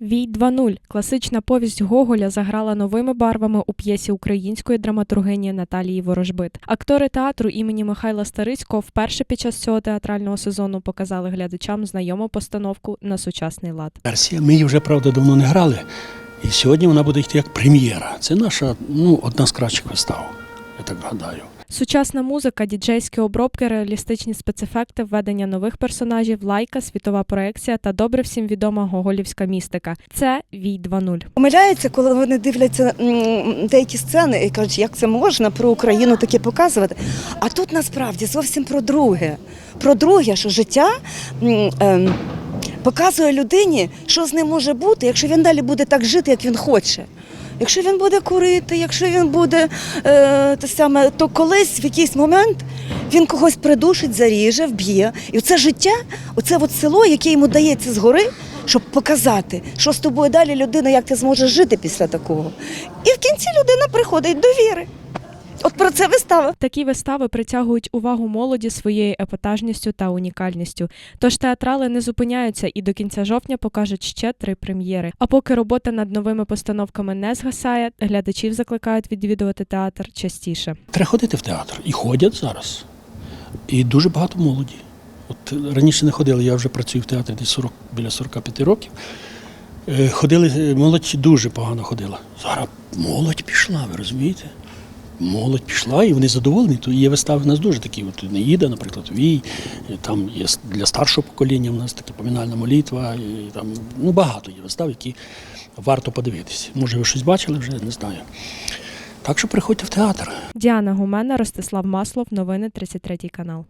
Вій 2.0. Класична повість Гоголя заграла новими барвами у п'єсі української драматургині Наталії Ворожбит. Актори театру імені Михайла Старицького вперше під час цього театрального сезону показали глядачам знайому постановку на сучасний лад. версія. Ми її вже, правда, давно не грали. І сьогодні вона буде йти як прем'єра. Це наша ну, одна з кращих вистав, я так гадаю. Сучасна музика, діджейські обробки, реалістичні спецефекти, введення нових персонажів, лайка, світова проекція та добре всім відома гоголівська містика. Це Вій 2.0. Помиляються, коли вони дивляться деякі сцени і кажуть, як це можна про Україну таке показувати. А тут насправді зовсім про друге. Про друге, що життя ем, показує людині, що з ним може бути, якщо він далі буде так жити, як він хоче. Якщо він буде курити, якщо він буде е, те саме, то колись в якийсь момент він когось придушить, заріже, вб'є. І це життя, оце от село, яке йому дається згори, щоб показати, що з тобою далі людина, як ти зможеш жити після такого. І в кінці людина приходить до віри. От про це вистава. Такі вистави притягують увагу молоді своєю епатажністю та унікальністю. Тож театрали не зупиняються і до кінця жовтня покажуть ще три прем'єри. А поки робота над новими постановками не згасає, глядачів закликають відвідувати театр частіше. Треба ходити в театр. І ходять зараз. І дуже багато молоді. От раніше не ходили, я вже працюю в театрі десь 40, біля 45 років. Е, Ходили, е, молодь дуже погано ходила. Зараз молодь пішла, ви розумієте? Молодь пішла і вони задоволені. То є вистави в нас дуже такі. От Неїда, наприклад, Вій, там є для старшого покоління в нас така помінальна молитва. І там, ну, багато є вистав, які варто подивитися. Може, ви щось бачили вже, не знаю. Так що приходьте в театр. Діана Гумена, Ростислав Маслов, новини 33 канал.